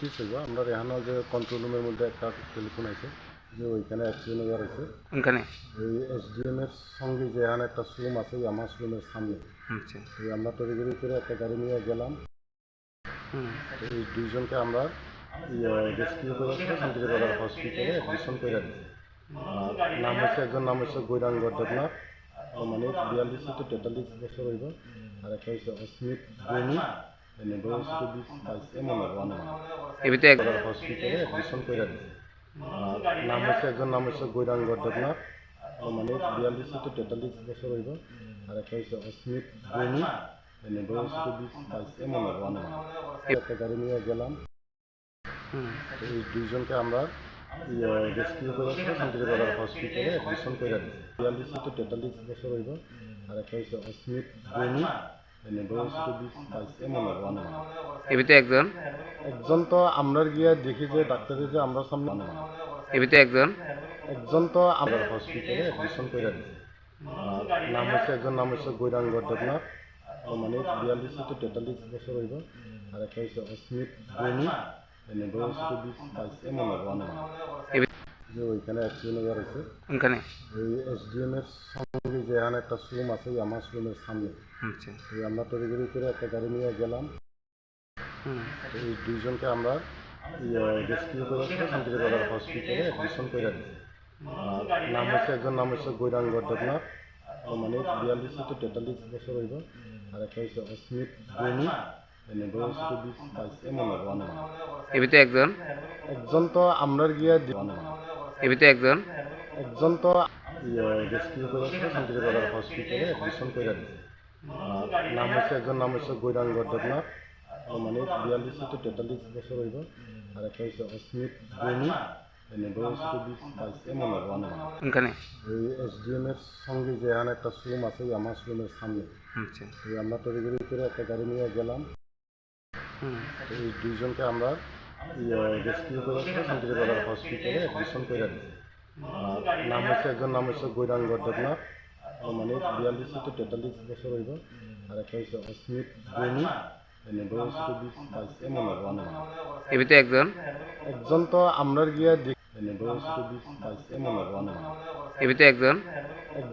Justice হইব আমরা এখানে যে কন্ট্রোল রুমের মধ্যে একটা টেলিফোন আছে যে ওইখানে অ্যাক্সিডেন্ট হয়ে আছে। ওখানে? ওই এসডিএম এর সঙ্গে যে এখানে একটা শোরুম আছে ওই আমার শোরুমের সামনে। আচ্ছা। আমরা তড়িগড়ি করে একটা গাড়ি নিয়ে গেলাম। হুম। এই দুইজনকে আমরা রেস্কিউ করে শান্তিবাজার হসপিটালে অ্যাডমিশন করে দিচ্ছি আর নাম হচ্ছে একজন নাম হচ্ছে গৈরাঙ্গ দেবনাথ। মানে বিয়াল্লিশ থেকে তেতাল্লিশ বছর হইব। আর একটা হচ্ছে অস্মিত বৈনী বয়স বাইশ এমন এক হসপিটালে অ্যাডমিশন করে দিচ্ছি নাম হচ্ছে একজন নাম হচ্ছে গৈরাঙ্গ দেবনাথ। মানে বিয়াল্লিশ থেকে তেতাল্লিশ বছর হইব। আর একটা হচ্ছে অস্মিত বৈনী এনে বয়স হচ্ছে বিশ বাইশ এমন হবে অনুমান একটা গাড়ি নিয়ে গেলাম। এই দুইজনকে আমরা রেস্কিউ করে শান্তিবাজার হসপিটালে অ্যাডমিশন করে দিচ্ছি বিয়াল্লিশ থেকে তেতাল্লিশ বছর হইব। আর একটা হচ্ছে অস্মিত বৈনী এবিতে একজন? একজন তো আমরা গিয়ে দেখি যে ডাক্তারের যে আমরা সামনে এবিতে একজন? একজন তো আমরা হসপিটালে অ্যাডমিশন করে দিচ্ছি নাম হচ্ছে একজন নাম হচ্ছে গৈরাঙ্গ দেবনাথ। মানে বিয়াল্লিশ থেকে তেতাল্লিশ বছর হইব। আর একটা হচ্ছে অস্মিত বৈনী এমন যে ওইখানে ওখানে এসডিএম এর যে এখানে একটা শোরুম আছে ওই আমার শোরুমের সামনে। আচ্ছা। ওই আমরা তড়িগড়ি করে একটা গাড়ি নিয়ে গেলাম। এই দুইজনকে আমরা রেস্কিউ করে শান্তিবাজার হসপিটালে অ্যাডমিশন করে দিচ্ছি আর নাম হচ্ছে একজন নাম হচ্ছে গৈরাঙ্গ দেবনাথ। মানে বিয়াল্লিশ থেকে তেতাল্লিশ বছর হইব। আর একটা হচ্ছে অস্মিত বৈনী এনে বয়স হচ্ছে বিশ এমন হবে অনুমান এবিতে একজন? একজন তো আমরা গিয়ে এবিতে একজন। একজন তো হসপিটালে অ্যাডমিশন করে দিচ্ছি নাম হচ্ছে একজন নাম হচ্ছে গৈরাঙ্গ দেবনাথ মানে বিয়াল্লিশ থেকে তেতাল্লিশ বছর হইব। আর একটা হচ্ছে অস্মিত বৈনী এর সঙ্গে যে এখানে একটা শোরুম আছে ওই আমার শোরুমের সামনে। আচ্ছা। আমরা তড়িগড়ি করে একটা গাড়ি নিয়ে গেলাম। এই দুইজনকে আমরা রেস্কিউ করে শান্তিবাজার হসপিটালে অ্যাডমিশন করে দিচ্ছি নাম হচ্ছে একজন নাম হচ্ছে গৈরাঙ্গ দেবনাথ মানে বিয়াল্লিশ থেকে তেতাল্লিশ বছর হইব। আর একটা হচ্ছে অস্মিত বৈনী একজন। একজন তো আমরা গিয়ে দেখি। বাইশ এমন একজন। এক-